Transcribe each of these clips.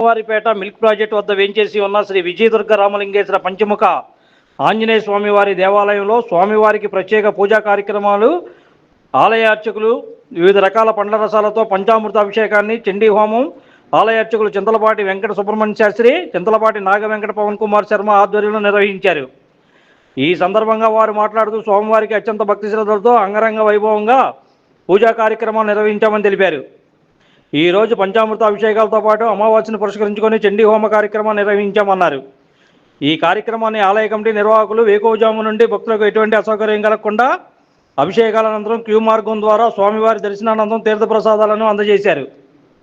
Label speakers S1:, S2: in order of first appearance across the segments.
S1: వారిపేట milk project వద్ద వేంచేసి ఉన్న శ్రీ విజయదుర్గ రామలింగేశ్వర పంచముఖ ఆంజనేయ స్వామివారి దేవాలయంలో స్వామివారికి ప్రత్యేక పూజా కార్యక్రమాలు ఆలయ అర్చకులు వివిధ రకాల పండ్ల రసాలతో పంచామృత అభిషేకాన్ని చండీ హోమం ఆలయార్చకులు చింతలపాటి వెంకట సుబ్రహ్మణ్య శాస్త్రి చింతలపాటి నాగ వెంకట పవన్ కుమార్ శర్మ ఆధ్వర్యంలో నిర్వహించారు ఈ సందర్భంగా వారు మాట్లాడుతూ సోమవారికి అత్యంత భక్తి శ్రద్ధలతో అంగరంగ వైభవంగా పూజా కార్యక్రమాలు నిర్వహించామని తెలిపారు ఈ రోజు పంచామృత అభిషేకాలతో పాటు అమావాస్యను పురస్కరించుకొని చండీ హోమ కార్యక్రమాన్ని నిర్వహించామన్నారు ఈ కార్యక్రమాన్ని ఆలయ కమిటీ నిర్వాహకులు వేకోజాము నుండి భక్తులకు ఎటువంటి అసౌకర్యం కలగకుండా అభిషేకాల అనంతరం క్యూ మార్గం ద్వారా స్వామివారి దర్శనానంతరం తీర్థప్రసాదాలను అందజేశారు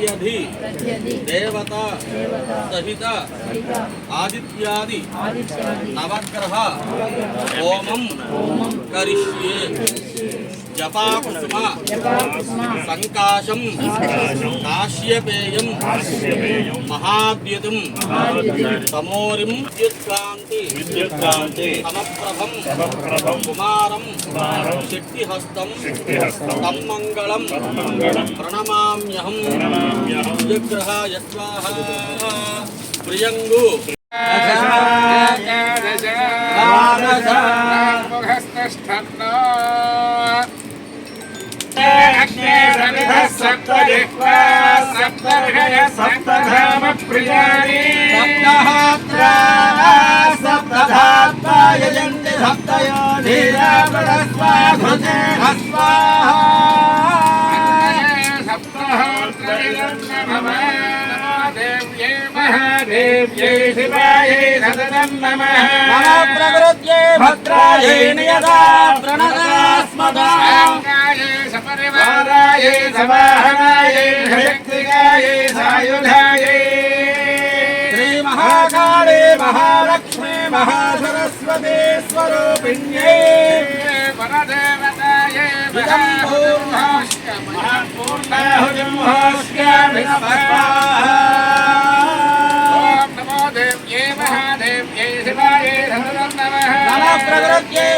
S1: प्रत्यधि देवता सहिता आदित्यादि नवग्रह होमं करिष्ये జపాకుసుమ సంకాశం కాశ్యపేయం మహాద్యుతం తమోరిం విద్యుత్క్రాంతి సమప్రభం కుమారం శక్తిహస్తం తం మంగళం ప్రణమామ్యహం విగ్రహ యత్వాహ ప్రియంగు రామ अग्ने सविधः सप्तजिह्वा सप्तर्हय सप्तधाम प्रियाणि सप्तहात्रा सप्तधात्रा यजन्ति सप्तयो धीरापरस्वा नमः नमः प्रकृत्यै भद्रायै नियता प्रणता साङ्गायै सपरिवारायै समाहनायै हयक्तिकायै सायुधायै श्रीमहाकाले महालक्ष्मे महासरस्वती स्वरूपिण्यै वरदेवतायै महापूर्णाहुजं नमो देव्यै महादेव्यै शिवायै नमः प्रकृत्यै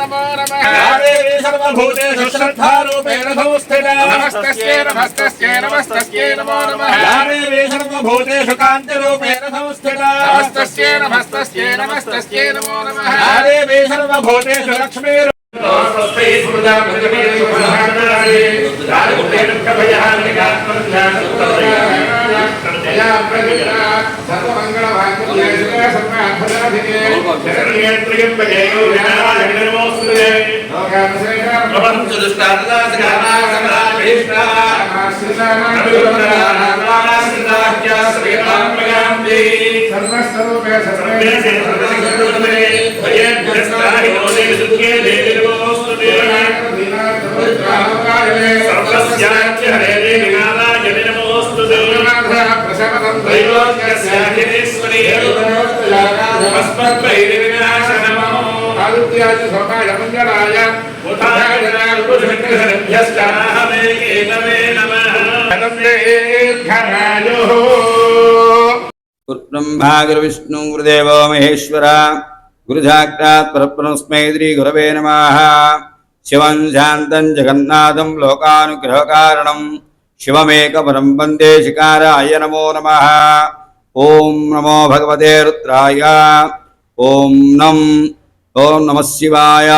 S1: नमो नमः देवी सर्वभूतेषु श्रद्धारूपेण संस्थिता नमस्तस्यै नमस्तस्यै नमस्तस्यै नमो नमः देवी सर्वभूतेषु कान्तिरूपेण संस्थिता नमस्तस्यै नमस्तस्यै नमस्तस्यै नमो नमः देवी सर्वभूतेषु लक्ष्मीरूपेण नमस्ते सुरजा भगवती సర్వస్వరూపే సర్వే భయే దేవి ब्रह्मा गुरुविष्णु गुरुदेवो महेश्वरा गुरुजाग्रात् परब्रह्मस्मै श्रीगुरवे नमः శివం శాంతం జగన్నాథం లోకానుగ్రహకారణం పరం వందే శికారాయ నమో నమ ఓం నమో భగవతే రుద్రాయ ఓం నం ఓం నమ శివాయ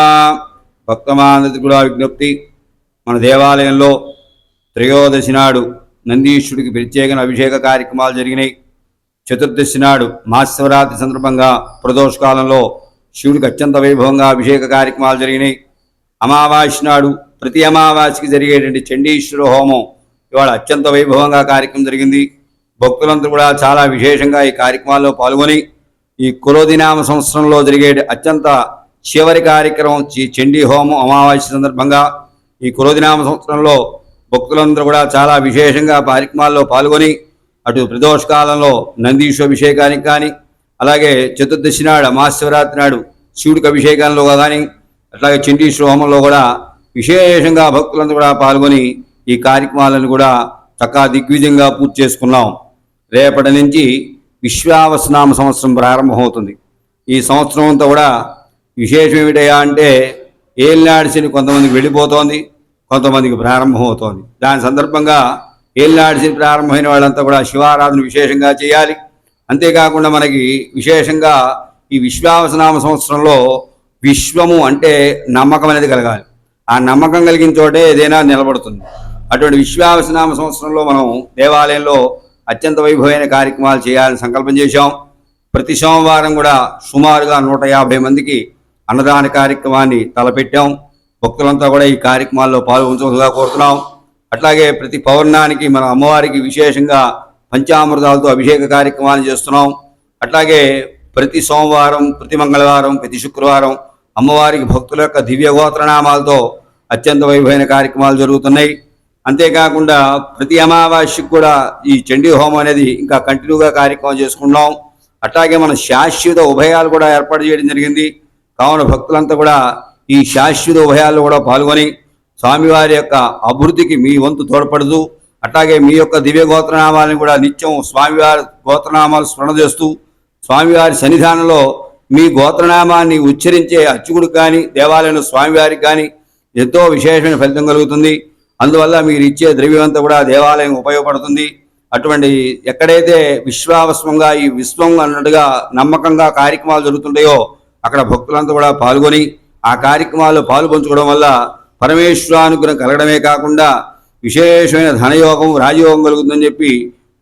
S1: భక్తమానది కూడా విజ్ఞప్తి మన దేవాలయంలో త్రయోదశి నాడు నందీశ్వరుడికి ప్రత్యేక అభిషేక కార్యక్రమాలు జరిగినాయి చతుర్దశి నాడు మహాశివరాత్రి సందర్భంగా ప్రదోషకాలంలో శివుడికి అత్యంత వైభవంగా అభిషేక కార్యక్రమాలు జరిగినాయి అమావాస్య నాడు ప్రతి అమావాస్యకి జరిగేటువంటి చండీశ్వర హోమం ఇవాళ అత్యంత వైభవంగా కార్యక్రమం జరిగింది భక్తులందరూ కూడా చాలా విశేషంగా ఈ కార్యక్రమాల్లో పాల్గొని ఈ కులోదినామ సంవత్సరంలో జరిగే అత్యంత చివరి కార్యక్రమం చండీ హోమం అమావాస్య సందర్భంగా ఈ కులోదినామ సంవత్సరంలో భక్తులందరూ కూడా చాలా విశేషంగా కార్యక్రమాల్లో పాల్గొని అటు ప్రదోష కాలంలో నందీశ్వభిషేకానికి కానీ అలాగే చతుర్దశి నాడు అమాశివరాత్రి నాడు శివుడికి అభిషేకంలో కానీ అట్లాగే చింటి హోమంలో కూడా విశేషంగా భక్తులంతా కూడా పాల్గొని ఈ కార్యక్రమాలను కూడా తక్క దిగ్విజయంగా పూర్తి చేసుకున్నాం రేపటి నుంచి విశ్వావసనామ సంవత్సరం ప్రారంభమవుతుంది ఈ సంవత్సరం అంతా కూడా విశేషం ఏమిటయా అంటే ఏలినాడు శని కొంతమందికి వెళ్ళిపోతోంది కొంతమందికి ప్రారంభమవుతోంది దాని సందర్భంగా ఏలినాడు శని ప్రారంభమైన వాళ్ళంతా కూడా శివారాధన విశేషంగా చేయాలి అంతేకాకుండా మనకి విశేషంగా ఈ విశ్వావసనామ సంవత్సరంలో విశ్వము అంటే నమ్మకం అనేది కలగాలి ఆ నమ్మకం కలిగిన చోటే ఏదైనా నిలబడుతుంది అటువంటి విశ్వావసనామ సంవత్సరంలో మనం దేవాలయంలో అత్యంత వైభవమైన కార్యక్రమాలు చేయాలని సంకల్పం చేశాం ప్రతి సోమవారం కూడా సుమారుగా నూట యాభై మందికి అన్నదాన కార్యక్రమాన్ని తలపెట్టాం భక్తులంతా కూడా ఈ కార్యక్రమాల్లో పాల్గొంచుగా కోరుతున్నాం అట్లాగే ప్రతి పౌర్ణానికి మన అమ్మవారికి విశేషంగా పంచామృతాలతో అభిషేక కార్యక్రమాలు చేస్తున్నాం అట్లాగే ప్రతి సోమవారం ప్రతి మంగళవారం ప్రతి శుక్రవారం అమ్మవారికి భక్తుల యొక్క దివ్య గోత్రనామాలతో అత్యంత వైభవైన కార్యక్రమాలు జరుగుతున్నాయి అంతేకాకుండా ప్రతి అమావాస్యకు కూడా ఈ చండీ హోమం అనేది ఇంకా కంటిన్యూగా కార్యక్రమం చేసుకుంటున్నాం అట్లాగే మన శాశ్వత ఉభయాలు కూడా ఏర్పాటు చేయడం జరిగింది కావున భక్తులంతా కూడా ఈ శాశ్వత ఉభయాల్లో కూడా పాల్గొని స్వామివారి యొక్క అభివృద్ధికి మీ వంతు తోడ్పడదు అట్లాగే మీ యొక్క దివ్య గోత్రనామాలను కూడా నిత్యం స్వామివారి గోత్రనామాలు స్మరణ చేస్తూ స్వామివారి సన్నిధానంలో మీ గోత్రనామాన్ని ఉచ్చరించే అర్చకుడు కానీ దేవాలయం స్వామివారికి కానీ ఎంతో విశేషమైన ఫలితం కలుగుతుంది అందువల్ల మీరు ఇచ్చే ద్రవ్యమంతా కూడా దేవాలయం ఉపయోగపడుతుంది అటువంటి ఎక్కడైతే విశ్వావస్వంగా ఈ విశ్వం అన్నట్టుగా నమ్మకంగా కార్యక్రమాలు జరుగుతుంటాయో అక్కడ భక్తులంతా కూడా పాల్గొని ఆ కార్యక్రమాల్లో పాలు పంచుకోవడం వల్ల పరమేశ్వరానుగ్రహం కలగడమే కాకుండా విశేషమైన ధనయోగం రాజయోగం కలుగుతుందని చెప్పి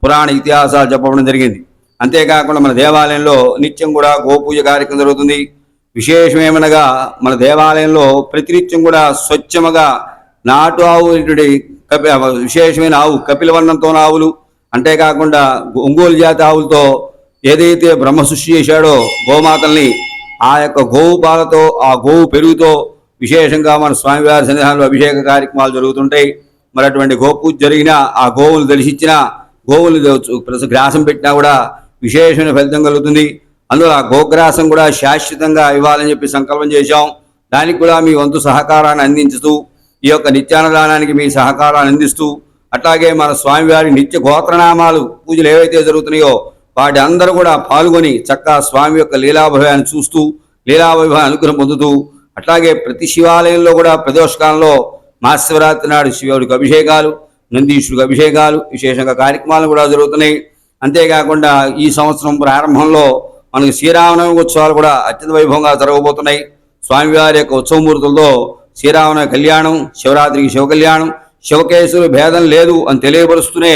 S1: పురాణ ఇతిహాసాలు చెప్పడం జరిగింది అంతేకాకుండా మన దేవాలయంలో నిత్యం కూడా గోపూజ కార్యక్రమం జరుగుతుంది విశేషమేమనగా మన దేవాలయంలో ప్రతినిత్యం కూడా స్వచ్ఛమగా నాటు ఆవు కపి విశేషమైన ఆవు కపిలవర్ణంతో ఆవులు అంతేకాకుండా ఒంగోలు జాతి ఆవులతో ఏదైతే బ్రహ్మ సృష్టి చేశాడో గోమాతల్ని ఆ యొక్క గోవు పాలతో ఆ గోవు పెరుగుతో విశేషంగా మన స్వామివారి సన్నిధానంలో అభిషేక కార్యక్రమాలు జరుగుతుంటాయి మరి అటువంటి గోపూజ జరిగినా ఆ గోవులు దర్శించినా గోవులు గ్రాసం పెట్టినా కూడా విశేషమైన ఫలితం కలుగుతుంది ఆ గోగ్రాసం కూడా శాశ్వతంగా ఇవ్వాలని చెప్పి సంకల్పం చేశాం దానికి కూడా మీ వంతు సహకారాన్ని అందించుతూ ఈ యొక్క నిత్యాన్నదానానికి మీ సహకారాన్ని అందిస్తూ అట్లాగే మన స్వామివారి నిత్య గోత్రనామాలు పూజలు ఏవైతే జరుగుతున్నాయో వాటి అందరూ కూడా పాల్గొని చక్కగా స్వామి యొక్క లీలాభవాన్ని చూస్తూ లీలాభవాన్ని అనుగ్రహం పొందుతూ అట్లాగే ప్రతి శివాలయంలో కూడా ప్రదోషకాలంలో మహాశివరాత్రి నాడు శివుడికి అభిషేకాలు నందీశుడికి అభిషేకాలు విశేషంగా కార్యక్రమాలు కూడా జరుగుతున్నాయి అంతేకాకుండా ఈ సంవత్సరం ప్రారంభంలో మనకి శ్రీరామనవమి ఉత్సవాలు కూడా అత్యంత వైభవంగా జరగబోతున్నాయి స్వామివారి యొక్క ఉత్సవమూర్తులతో శ్రీరామనవమి కళ్యాణం శివరాత్రికి శివ కళ్యాణం శివకేశులు భేదం లేదు అని తెలియపరుస్తూనే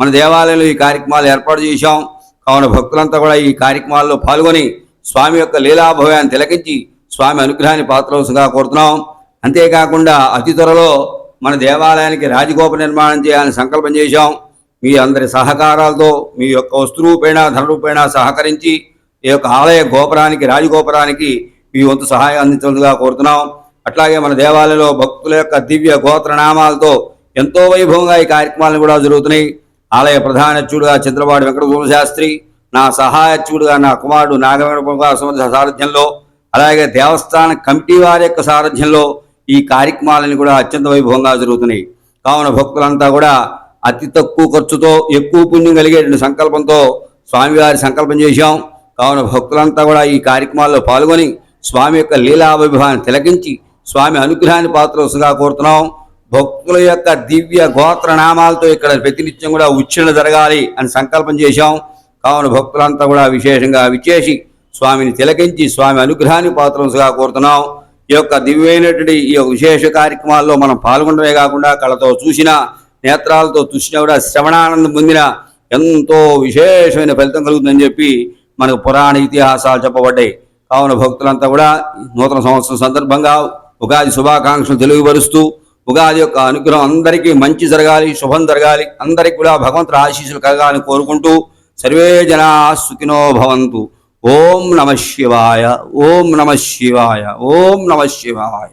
S1: మన దేవాలయంలో ఈ కార్యక్రమాలు ఏర్పాటు చేశాం కావున భక్తులంతా కూడా ఈ కార్యక్రమాల్లో పాల్గొని స్వామి యొక్క లీలాభవాన్ని తిలకించి స్వామి అనుగ్రహాన్ని పాత్రవలసిగా కోరుతున్నాం అంతేకాకుండా అతి త్వరలో మన దేవాలయానికి రాజగోప నిర్మాణం చేయాలని సంకల్పం చేశాం మీ అందరి సహకారాలతో మీ యొక్క వస్తురూపేణ ధనరూపేణ సహకరించి ఈ యొక్క ఆలయ గోపురానికి రాజగోపురానికి మీ వంతు సహాయం అందించగా కోరుతున్నాం అట్లాగే మన దేవాలయంలో భక్తుల యొక్క దివ్య గోత్ర నామాలతో ఎంతో వైభవంగా ఈ కార్యక్రమాలు కూడా జరుగుతున్నాయి ఆలయ ప్రధానచ్యుడుగా చంద్రబాబు వెంకట శాస్త్రి నా సహాయచ్యుడుగా నా కుమారుడు నాగవేణుగా సమర్థ సారథ్యంలో అలాగే దేవస్థాన కమిటీ వారి యొక్క సారథ్యంలో ఈ కార్యక్రమాలని కూడా అత్యంత వైభవంగా జరుగుతున్నాయి కావున భక్తులంతా కూడా అతి తక్కువ ఖర్చుతో ఎక్కువ పుణ్యం కలిగేటువంటి సంకల్పంతో స్వామివారి సంకల్పం చేశాం కావున భక్తులంతా కూడా ఈ కార్యక్రమాల్లో పాల్గొని స్వామి యొక్క లీలావిభాన్ని తిలకించి స్వామి అనుగ్రహాన్ని పాత్రలుగా కోరుతున్నాం భక్తుల యొక్క దివ్య గోత్ర నామాలతో ఇక్కడ ప్రతినిత్యం కూడా ఉచ్చరణ జరగాలి అని సంకల్పం చేశాం కావున భక్తులంతా కూడా విశేషంగా విచేసి స్వామిని తిలకించి స్వామి అనుగ్రహాన్ని పాత్రలుగా కోరుతున్నాం ఈ యొక్క దివ్యమైనటువంటి ఈ విశేష కార్యక్రమాల్లో మనం పాల్గొనడమే కాకుండా కళతో చూసినా నేత్రాలతో తుష్ణ కూడా శ్రవణానందం పొందిన ఎంతో విశేషమైన ఫలితం కలుగుతుందని చెప్పి మనకు పురాణ ఇతిహాసాలు చెప్పబడ్డాయి కావున భక్తులంతా కూడా నూతన సంవత్సరం సందర్భంగా ఉగాది శుభాకాంక్షలు తెలియపరుస్తూ ఉగాది యొక్క అనుగ్రహం అందరికీ మంచి జరగాలి శుభం జరగాలి అందరికీ కూడా భగవంతుడు ఆశీస్సులు కలగాలని కోరుకుంటూ సర్వే జనా సుఖినో భవంతు ఓం నమ శివాయ ఓం నమ శివాయ ఓం నమ శివాయ